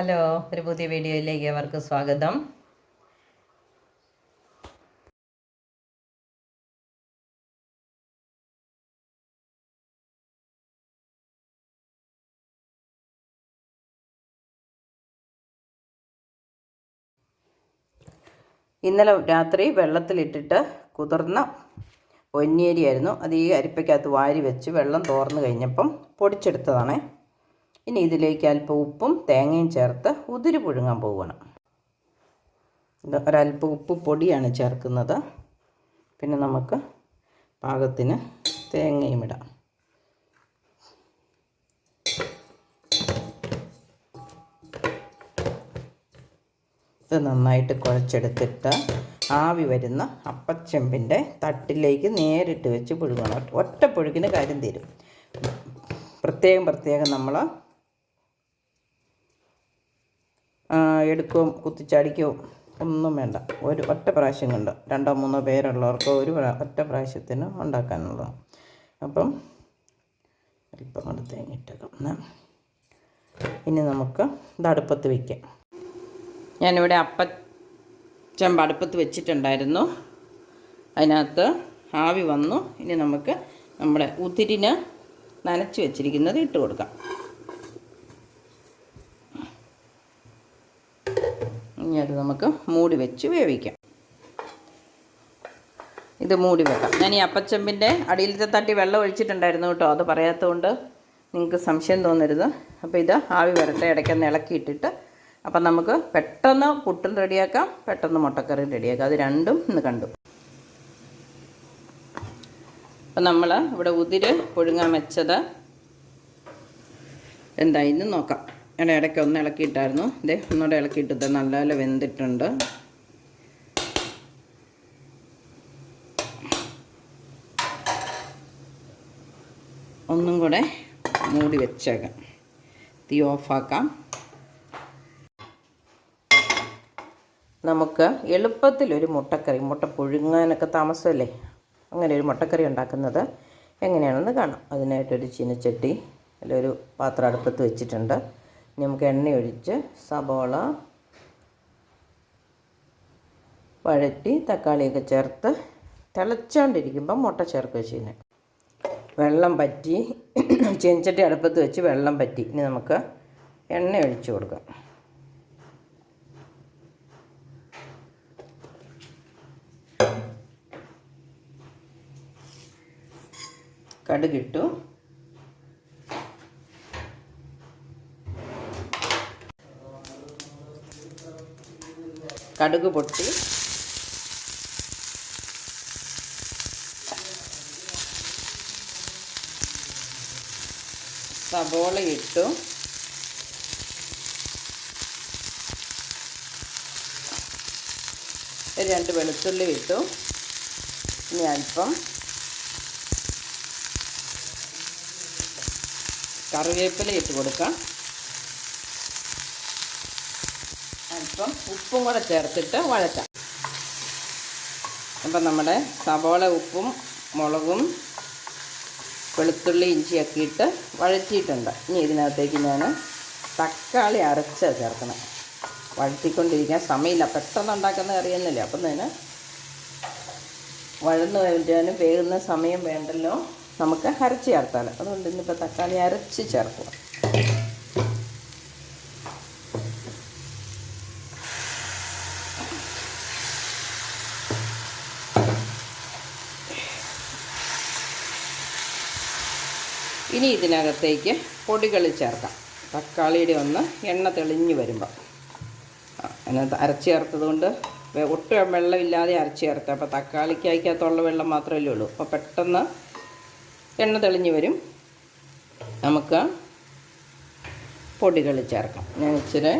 Hello ഒരു പുതിയ വീഡിയോയിലേക്ക് അവർക്ക് സ്വാഗതം. ഇന്നലെ രാത്രി വെള്ളത്തിലിട്ടിട്ട് കുതിർന്ന പൊന്നിയരിയായിരുന്നു അത് ഈ അരിപ്പയ്ക്കകത്ത് വാരി വെച്ച് വെള്ളം തോർന്നു കഴിഞ്ഞപ്പം പൊടിച്ചെടുത്തതാണ്. ഇനി ഇതിലേക്ക് അല്പം ഉപ്പും തേങ്ങയും ചേർത്ത് ഉതിരി പുഴുങ്ങാൻ പോവുകയാണ് ഒരല്പം ഉപ്പ് പൊടിയാണ് ചേർക്കുന്നത്. പിന്നെ നമുക്ക് പാകത്തിന് തേങ്ങയും ഇടാം. ഇത് നന്നായിട്ട് കുഴച്ചെടുത്തിട്ട് ആവി വരുന്ന അപ്പച്ചെമ്പിന്റെ തട്ടിലേക്ക് നേരിട്ട് വെച്ച് പുഴുങ്ങണം. ഒറ്റ പുഴുകിന് കാര്യം തീരും. പ്രത്യേകം പ്രത്യേകം നമ്മൾ എടുക്കുകയും കുത്തിച്ചാടിക്കുകയോ ഒന്നും വേണ്ട. ഒരു ഒറ്റ പ്രാവശ്യം കൊണ്ട്. രണ്ടോ മൂന്നോ പേരുള്ളവർക്ക് ഒരു ഒറ്റ പ്രാവശ്യത്തിന് ഉണ്ടാക്കാനുള്ളതാണ്. അപ്പം അല്പം കൊണ്ട് തേങ്ങിട്ടേക്കാം. ഇനി നമുക്ക് ഇത് അടുപ്പത്ത് വയ്ക്കാം ഞാനിവിടെ അപ്പച്ചമ്പ് അടുപ്പത്ത് വെച്ചിട്ടുണ്ടായിരുന്നു. അതിനകത്ത് ആവി വന്നു. ഇനി നമുക്ക് നമ്മുടെ ഉതിരിന് നനച്ച് വെച്ചിരിക്കുന്നത് ഇട്ട് കൊടുക്കാം. ഇനി അത് നമുക്ക് മൂടി വെച്ച് വേവിക്കാം. ഇത് മൂടി വെക്കാം. ഞാൻ ഈ അപ്പച്ചമ്പിന്റെ അടിയിലത്തെ തട്ടി വെള്ളം ഒഴിച്ചിട്ടുണ്ടായിരുന്നു കേട്ടോ. അത് പറയാത്തതുകൊണ്ട് നിങ്ങൾക്ക് സംശയം തോന്നരുത്. അപ്പോൾ ഇത് ആവി വരട്ടെ ഇടയ്ക്കൊന്ന് ഇളക്കിയിട്ടിട്ട്. അപ്പം നമുക്ക് പെട്ടെന്ന് പുട്ടും റെഡിയാക്കാം പെട്ടെന്ന് മുട്ടക്കറിയും റെഡിയാക്കാം. അത് രണ്ടും ഇന്ന് കണ്ടു. അപ്പം നമ്മൾ ഇവിടെ ഉതിര് പുഴുങ്ങാൻ വെച്ചത് എന്തായിരുന്നു നോക്കാം. ഇവിടെ ഇടയ്ക്ക് ഒന്ന് ഇളക്കിയിട്ടായിരുന്നു. ഇതേ ഒന്നുകൂടെ ഇളക്കിയിട്ടത് നല്ലപോലെ വെന്തിട്ടുണ്ട്. ഒന്നും കൂടെ മൂടി വെച്ചേക്കാം. തീ ഓഫാക്കാം. നമുക്ക് എളുപ്പത്തിലൊരു മുട്ടക്കറി മുട്ട പുഴുങ്ങാനൊക്കെ താമസമല്ലേ? അങ്ങനെ ഒരു മുട്ടക്കറി ഉണ്ടാക്കുന്നത് എങ്ങനെയാണെന്ന് കാണാം. അതിനായിട്ടൊരു ചീനച്ചട്ടി ഒരു പാത്രം അടുപ്പത്ത് വെച്ചിട്ടുണ്ട്. നമുക്ക് എണ്ണ ഒഴിച്ച് സബോള വഴറ്റി തക്കാളിയൊക്കെ ചേർത്ത് തിളച്ചോണ്ടിരിക്കുമ്പോൾ മുട്ട ചേർക്കുക ചെയ്യുന്നത് വെള്ളം പറ്റി ചെഞ്ചട്ടി അടുപ്പത്ത് വെച്ച് വെള്ളം പറ്റി. ഇനി നമുക്ക് എണ്ണ ഒഴിച്ച് കൊടുക്കാം. കടുകിട്ടു. കടുക് പൊട്ടി. സബോള ഇട്ടു. രണ്ട് വെളുത്തുള്ളി ഇട്ടു. ഇനി അല്പം കറിവേപ്പില ഇട്ട് കൊടുക്കാം. അല്പം ഉപ്പും കൂടെ ചേർത്തിട്ട് വഴറ്റാം. അപ്പം നമ്മുടെ സവോള ഉപ്പും മുളകും വെളുത്തുള്ളി ഇഞ്ചിയൊക്കെ ഇട്ട് വഴറ്റിയിട്ടുണ്ട്. ഇനി ഇതിനകത്തേക്ക് ഞാൻ തക്കാളി അരച്ച് ചേർക്കണം. വഴറ്റിക്കൊണ്ടിരിക്കാൻ സമയമില്ല. പെട്ടെന്ന് ഉണ്ടാക്കുന്ന കറിയൊന്നുമില്ല. അപ്പം തന്നെ വഴന്ന് വരാനും വേകുന്ന സമയം വേണ്ടല്ലോ. നമുക്ക് അരച്ച് ചേർത്താൽ അതുകൊണ്ട് ഇന്നിപ്പോൾ തക്കാളി അരച്ച് ചേർക്കുക. ഇനി ഇതിനകത്തേക്ക് പൊടികൾ ചേർക്കാം. തക്കാളിയുടെ ഒന്ന് എണ്ണ തെളിഞ്ഞ് വരുമ്പോൾ അതിനകത്ത് അരച്ച് ചേർത്തത് കൊണ്ട് ഒട്ടും വെള്ളമില്ലാതെ അരച്ച് ചേർക്കാം അപ്പോൾ തക്കാളിക്കകത്തുള്ള വെള്ളം മാത്രമല്ലേ ഉള്ളൂ. അപ്പോൾ പെട്ടെന്ന് എണ്ണ തെളിഞ്ഞ് വരും. നമുക്ക് പൊടികൾ ചേർക്കാം. ഞാൻ ഇച്ചിരി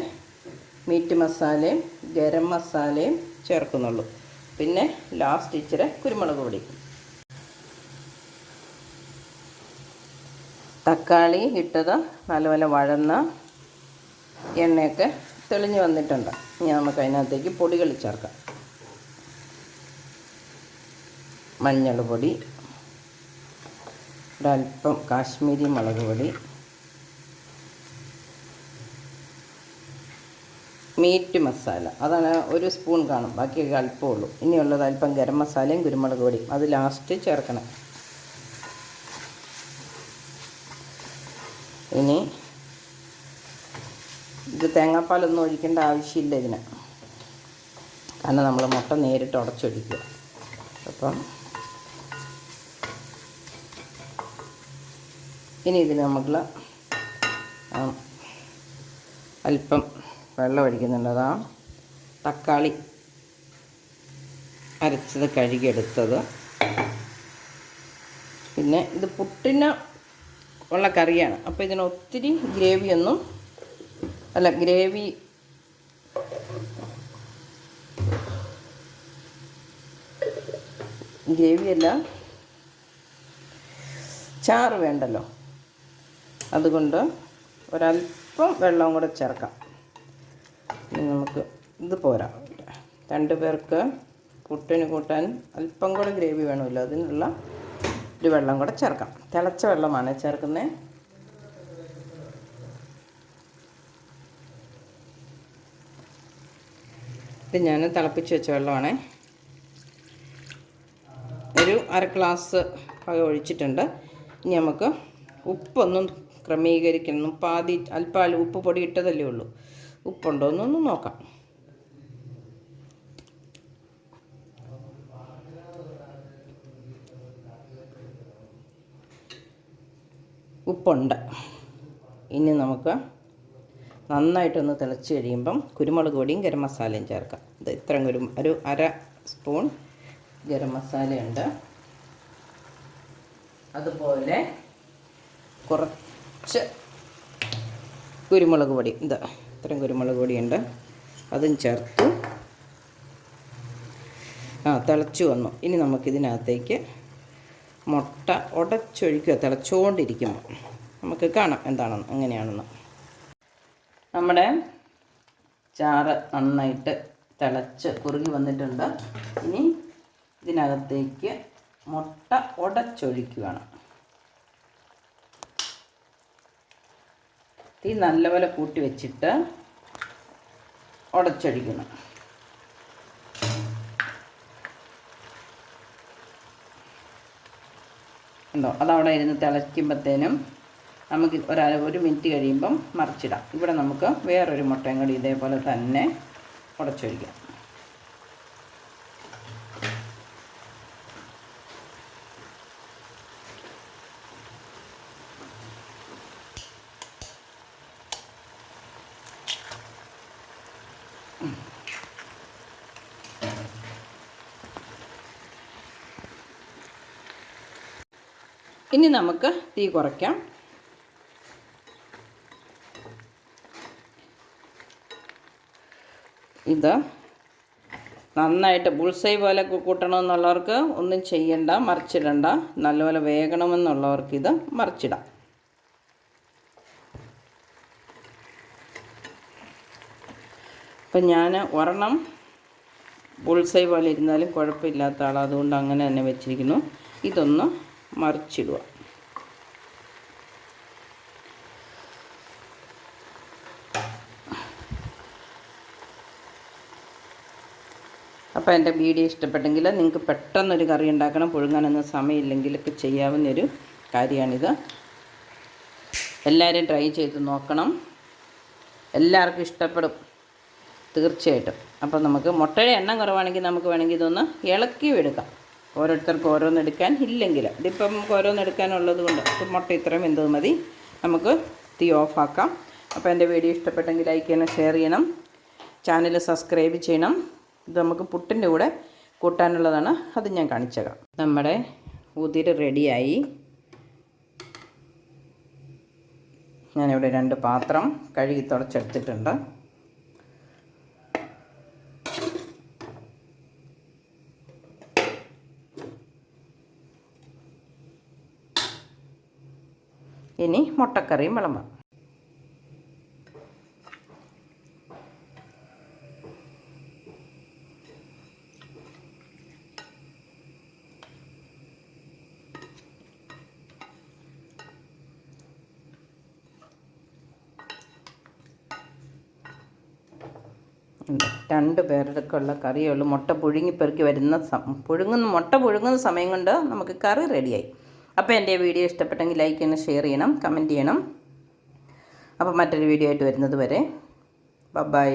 മീറ്റ് മസാലയും ഗരം മസാലയും ചേർക്കുന്നുള്ളൂ. പിന്നെ ലാസ്റ്റ് ഇച്ചിരി കുരുമുളക് പൊടി. തക്കാളി ഇട്ടത് നല്ലപോലെ വഴന്ന എണ്ണയൊക്കെ തെളിഞ്ഞ് വന്നിട്ടുണ്ട്. ഇനി നമുക്ക് അതിനകത്തേക്ക് പൊടികൾ ചേർക്കാം. മഞ്ഞൾ പൊടി ഒരല്പം കാശ്മീരി മുളക് പൊടി മീറ്റ് മസാല. അതാണ് ഒരു സ്പൂൺ കാണും. ബാക്കിയൊക്കെ അല്പമുള്ളൂ ഇനിയുള്ളത് അല്പം ഗരം മസാലയും കുരുമുളക് പൊടിയും. അത് ലാസ്റ്റ് ചേർക്കണം ഇനി ഇത് തേങ്ങാപ്പാലൊന്നും ഒഴിക്കേണ്ട ആവശ്യമില്ല ഇതിന്. കാരണം നമ്മൾ മുട്ട നേരിട്ട് ഉടച്ചൊഴിക്കുക. അപ്പം ഇനി ഇതിന് നമ്മൾ അല്പം വെള്ളം ഒഴിക്കുന്നുണ്ട്. അതാ തക്കാളി അരച്ചത് കഴുകിയെടുത്തത്. പിന്നെ ഇത് പുട്ടിന് ഉള്ള കറിയാണ്. അപ്പോൾ ഇതിന് ഒത്തിരി ഗ്രേവിയൊന്നും അല്ല ഗ്രേവി. ഗ്രേവി അല്ല. ചാറ് വേണ്ടല്ലോ. അതുകൊണ്ട് ഒരല്പം വെള്ളം കൂടെ ചേർക്കാം. നമുക്ക് ഇത് പോരാ. രണ്ട് പേർക്ക് പുട്ടിന് കൂട്ടാൻ അല്പം കൂടെ ഗ്രേവി വേണമല്ലോ. അതിനുള്ള ഒരു വെള്ളം കൂടെ ചേർക്കാം. തിളച്ച വെള്ളമാണ് ചേർക്കുന്നത് ഇത് ഞാൻ തിളപ്പിച്ച് വെച്ച വെള്ളമാണേ. ഒരു അര ഗ്ലാസ് പകം ഒഴിച്ചിട്ടുണ്ട്. ഇനി നമുക്ക് ഉപ്പൊന്നും ക്രമീകരിക്കണം. പാതി അല്പാൽ ഉപ്പ് പൊടി ഇട്ടതല്ലേ ഉള്ളൂ. ഉപ്പുണ്ടോ എന്നൊന്ന് നോക്കാം. ഉപ്പുണ്ട്. ഇനി നമുക്ക് നന്നായിട്ടൊന്ന് തിളച്ച് കഴിയുമ്പം കുരുമുളക് പൊടിയും ഗരം മസാലയും ചേർക്കാം. ഇത് ഇത്രയും കുരു ഒരു അര സ്പൂൺ ഗരം മസാലയുണ്ട്. അതുപോലെ കുറച്ച് കുരുമുളക് പൊടി. എന്താ ഇത്രയും കുരുമുളക് പൊടിയുണ്ട്. അതും ചേർത്ത്. ആ തിളച്ചു വന്നു. ഇനി നമുക്കിതിനകത്തേക്ക് മുട്ട ഉടച്ചൊഴിക്കുക. തിളച്ചുകൊണ്ടിരിക്കുമ്പോൾ നമുക്ക് കാണാം എന്താണെന്ന് എങ്ങനെയാണെന്ന്. നമ്മുടെ ചാറ് നന്നായിട്ട് തിളച്ച് കുറുകി വന്നിട്ടുണ്ട്. ഇനി ഇതിനകത്തേക്ക് മുട്ട ഉടച്ചൊഴിക്കുകയാണ് തീ നല്ലപോലെ കൂട്ടി വെച്ചിട്ട് ഉടച്ചൊഴിക്കണം ഉണ്ടോ അതവിടെ ഇരുന്ന് തിളയ്ക്കുമ്പോഴത്തേനും നമുക്ക് ഒരു ഒരു മിനിറ്റ് കഴിയുമ്പം മറിച്ചിടാം. ഇവിടെ നമുക്ക് വേറൊരു മുട്ടയും കൂടി ഇതേപോലെ തന്നെ ഉടച്ചൊഴിക്കാം. ഇനി നമുക്ക് തീ കുറയ്ക്കാം. ഇത് നന്നായിട്ട് ബുൾസൈ പോലെ കൂട്ടണമെന്നുള്ളവർക്ക് ഒന്നും ചെയ്യണ്ട മറിച്ചിടണ്ട. നല്ലപോലെ വേകണമെന്നുള്ളവർക്ക് ഇത് മറിച്ചിടാം. അപ്പം ഞാൻ ഒരെണ്ണം ബുൾസൈ പോലെ ഇരുന്നാലും കുഴപ്പമില്ലാത്ത ആളാണ് അതുകൊണ്ട് അങ്ങനെ തന്നെ വെച്ചിരിക്കുന്നു. ഇതൊന്ന് മറിച്ചിടുക. അപ്പോൾ എന്റെ വീഡിയോ ഇഷ്ടപ്പെട്ടെങ്കിൽ നിങ്ങൾക്ക് പെട്ടെന്നൊരു കറി ഉണ്ടാക്കണം പുഴുങ്ങാനൊന്നും സമയമില്ലെങ്കിലൊക്കെ ചെയ്യാവുന്നൊരു കാര്യമാണിത്. എല്ലാവരും ട്രൈ ചെയ്ത് നോക്കണം. എല്ലാവർക്കും ഇഷ്ടപ്പെടും തീർച്ചയായിട്ടും. അപ്പോൾ നമുക്ക് മുട്ടയുടെ എണ്ണം കുറവാണെങ്കിൽ നമുക്ക് വേണമെങ്കിൽ ഇതൊന്ന് ഇളക്കി എടുക്കാം. ഓരോരുത്തർക്ക് ഓരോന്നെടുക്കാൻ ഇല്ലെങ്കിൽ. ഇതിപ്പം നമുക്ക് ഓരോന്ന് എടുക്കാനുള്ളത് കൊണ്ട് മുട്ട ഇത്രയും എന്തത് മതി. നമുക്ക് തീ ഓഫാക്കാം അപ്പോൾ എന്റെ വീഡിയോ ഇഷ്ടപ്പെട്ടെങ്കിൽ ലൈക്ക് ചെയ്യണം ഷെയർ ചെയ്യണം. ചാനൽ സബ്സ്ക്രൈബ് ചെയ്യണം. ഇത് നമുക്ക് പുട്ടിന്റെ കൂടെ കൂട്ടാനുള്ളതാണ്. അത് ഞാൻ കാണിച്ചേക്കാം. നമ്മുടെ ഉതിര് റെഡിയായി. ഞാനിവിടെ രണ്ട് പാത്രം കഴുകി തുടച്ചെടുത്തിട്ടുണ്ട്. ഇനി മുട്ടക്കറിയും വിളമ്പാം. രണ്ട് പേരടുക്കുള്ള ഉള്ള കറിയേ ഉള്ളൂ മുട്ട പുഴുങ്ങിപ്പെറുക്കി വരുന്ന പുഴുങ്ങുന്ന മുട്ട പുഴുങ്ങുന്ന സമയം കൊണ്ട് നമുക്ക് കറി റെഡിയായി. അപ്പോൾ എന്റെ വീഡിയോ ഇഷ്ടപ്പെട്ടെങ്കിൽ ലൈക്ക് ചെയ്യണം ഷെയർ ചെയ്യണം കമന്റ് ചെയ്യണം. അപ്പോൾ മറ്റൊരു വീഡിയോ ആയിട്ട് വരുന്നത് വരെ ബൈ